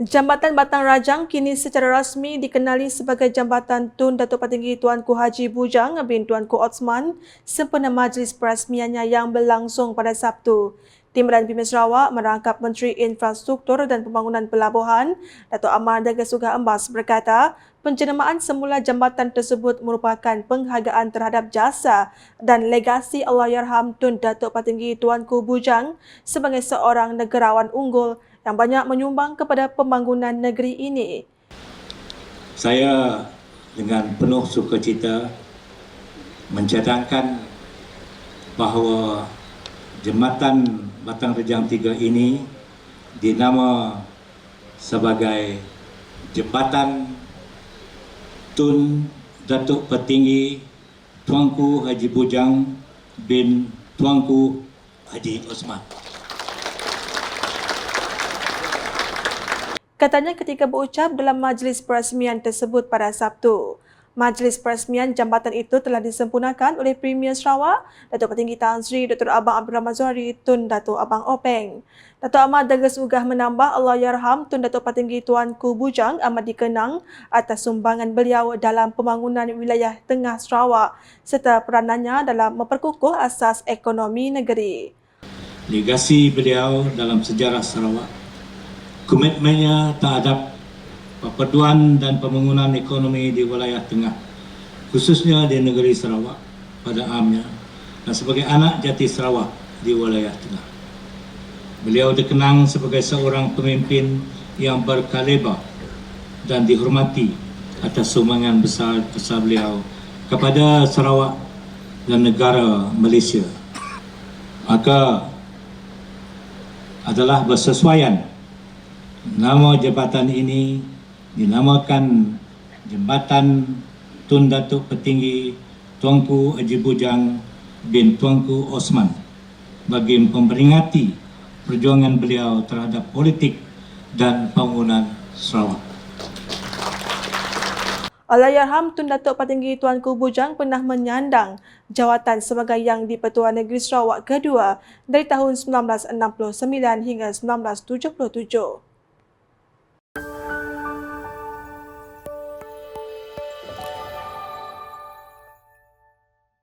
Jambatan Batang Rajang kini secara rasmi dikenali sebagai Jambatan Tun Datuk Patinggi Tuanku Haji Bujang bin Tuanku Osman sempena majlis perasmiannya yang berlangsung pada Sabtu. Timbalan Pimpin Sarawak merangkap Menteri Infrastruktur dan Pembangunan Pelabuhan, Datuk Amar Daga Sugah Embas berkata, penjenamaan semula jambatan tersebut merupakan penghargaan terhadap jasa dan legasi Allahyarham Tun Datuk Patinggi Tuanku Bujang sebagai seorang negarawan unggul yang banyak menyumbang kepada pembangunan negeri ini. Saya dengan penuh sukacita mencadangkan bahawa Jembatan Batang Rejang 3 ini dinama sebagai Jembatan Tun Datuk Petinggi Tuanku Haji Bujang bin Tuanku Haji Osman. Katanya ketika berucap dalam majlis perasmian tersebut pada Sabtu. Majlis perasmian jambatan itu telah disempurnakan oleh Premier Sarawak, Datuk Petinggi Tan Sri Dr. Abang Abdul Rahman Zuhari Tun Datuk Abang Openg. Datuk Ahmad Dagas Ugah menambah Allahyarham Tun Datuk Petinggi Tuanku Bujang amat dikenang atas sumbangan beliau dalam pembangunan wilayah tengah Sarawak serta peranannya dalam memperkukuh asas ekonomi negeri. Legasi beliau dalam sejarah Sarawak komitmennya terhadap perpaduan dan pembangunan ekonomi di wilayah tengah khususnya di negeri Sarawak pada amnya dan sebagai anak jati Sarawak di wilayah tengah. Beliau dikenang sebagai seorang pemimpin yang berkaliber dan dihormati atas sumbangan besar besar beliau kepada Sarawak dan negara Malaysia. Maka adalah bersesuaian nama jabatan ini dinamakan Jembatan Tun Datuk Petinggi Tuanku Haji Bujang bin Tuanku Osman bagi memperingati perjuangan beliau terhadap politik dan pembangunan Sarawak. Allahyarham Tun Datuk Patinggi Tuanku Bujang pernah menyandang jawatan sebagai Yang di-Pertua Negeri Sarawak kedua dari tahun 1969 hingga 1977.